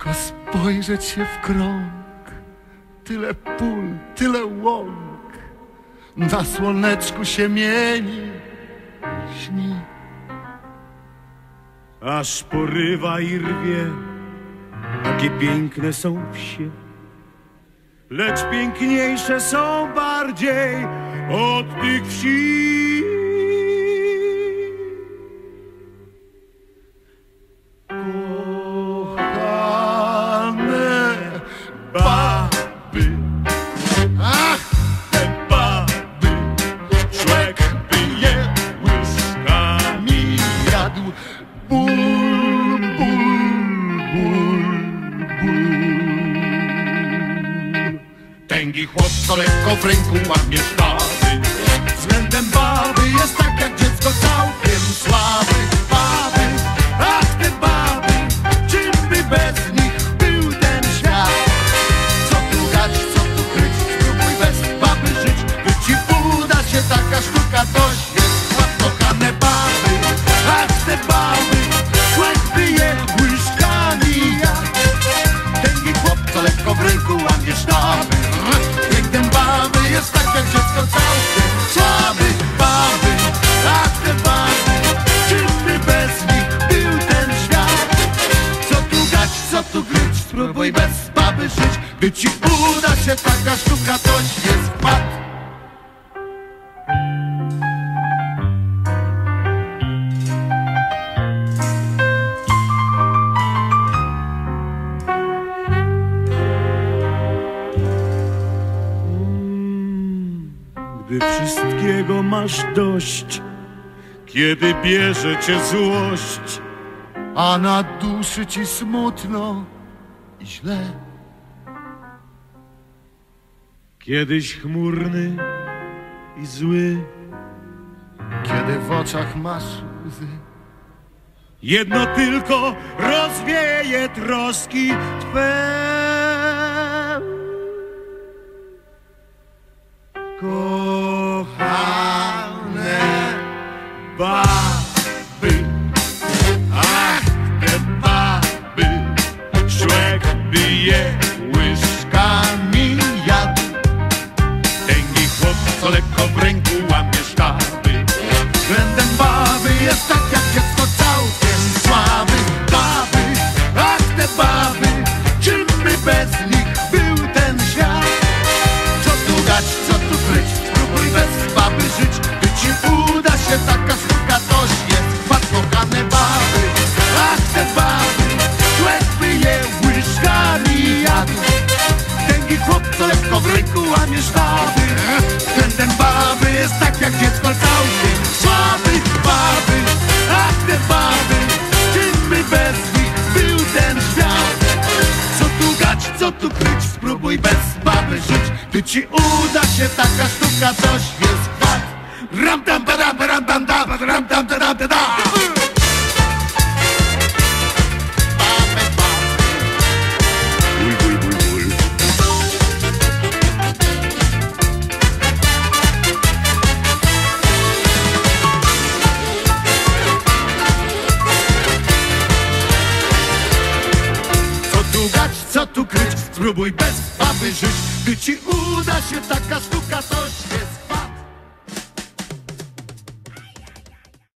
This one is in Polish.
Tylko spojrzeć się w krąg, tyle pól, tyle łąk, na słoneczku się mieni śni. Aż porywa i rwie, takie piękne są wsie. Lecz piękniejsze są bardziej od tych wsi. Ból, ból. Tęgi chłop, co lekko w ręku łamie sztaby Względem baby jest tak jak dziecko całkiem baby jest tak jak dziecko całkiem słaby, baby, ach te baby, czym by bez nich był ten świat? Co tu gać, co tu kryć, spróbuj bez baby żyć, by ci uda się taka sztuka dość Gdy wszystkiego masz dość Kiedy bierze cię złość a na duszy ci smutno i źle. Kiedyś chmurny i zły Kiedy w oczach masz łzy, Jedno tylko rozwieje troski Twe lekko co tu kryć, spróbuj bez baby żyć. By ci uda się taka sztuka, coś jest fakt Ram tam, badam, badam, tam, tam, spróbuj bez baby żyć. By ci uda się taka sztuka, toż jest